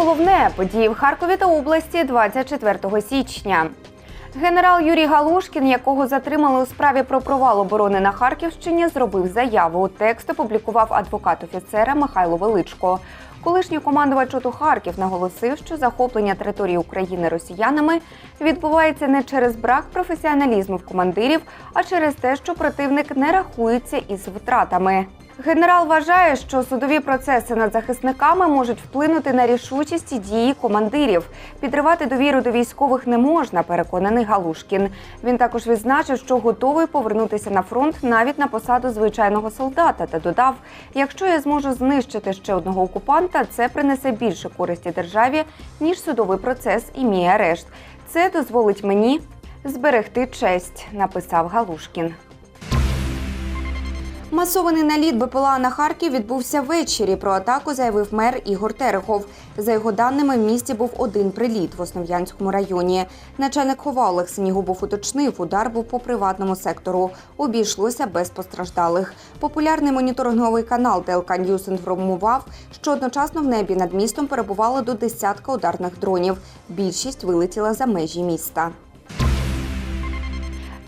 головне події в Харкові та області 24 січня. Генерал Юрій Галушкін, якого затримали у справі про провал оборони на Харківщині, зробив заяву. Текст опублікував адвокат офіцера Михайло Величко. Колишній командувач ОТУ Харків наголосив, що захоплення території України росіянами відбувається не через брак професіоналізму в командирів, а через те, що противник не рахується із втратами. Генерал вважає, що судові процеси над захисниками можуть вплинути на рішучість і дії командирів. Підривати довіру до військових не можна, переконаний Галушкін. Він також відзначив, що готовий повернутися на фронт навіть на посаду звичайного солдата, та додав: якщо я зможу знищити ще одного окупанта, це принесе більше користі державі ніж судовий процес і мій арешт. Це дозволить мені зберегти честь, написав Галушкін. Масований наліт БПЛА на Харків відбувся ввечері. Про атаку заявив мер Ігор Терехов. За його даними, в місті був один приліт в Основ'янському районі. Начальник хова Олег Синігубов уточнив, удар був по приватному сектору. Обійшлося без постраждалих. Популярний моніторинговий канал ТЛК Ньюс інформував, що одночасно в небі над містом перебувало до десятка ударних дронів. Більшість вилетіла за межі міста.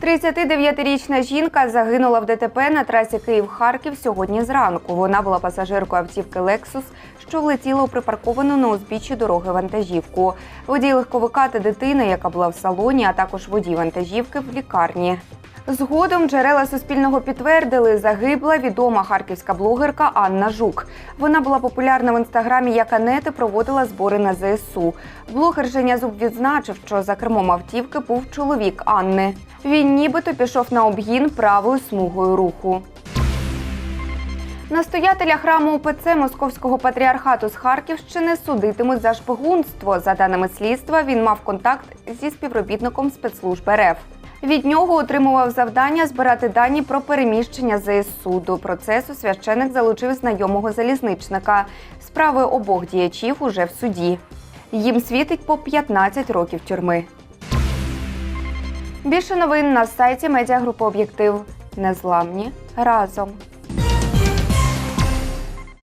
39-річна жінка загинула в ДТП на трасі Київ-Харків сьогодні зранку. Вона була пасажиркою автівки Лексус, що влетіла у припарковану на узбіччі дороги вантажівку. Водій легковика та дитина, яка була в салоні, а також водій вантажівки в лікарні. Згодом джерела Суспільного підтвердили, загибла відома харківська блогерка Анна Жук. Вона була популярна в інстаграмі як Анети, проводила збори на ЗСУ. Блогер Женя Зуб відзначив, що за кермом автівки був чоловік Анни. Він нібито пішов на обгін правою смугою руху. Настоятеля храму УПЦ Московського патріархату з Харківщини судитимуть за шпигунство. За даними слідства, він мав контакт зі співробітником спецслужб РФ. Від нього отримував завдання збирати дані про переміщення ЗСУ. До процесу священик залучив знайомого залізничника. Справи обох діячів уже в суді. Їм світить по 15 років тюрми. Більше новин на сайті медіагрупи Об'єктив. Незламні разом.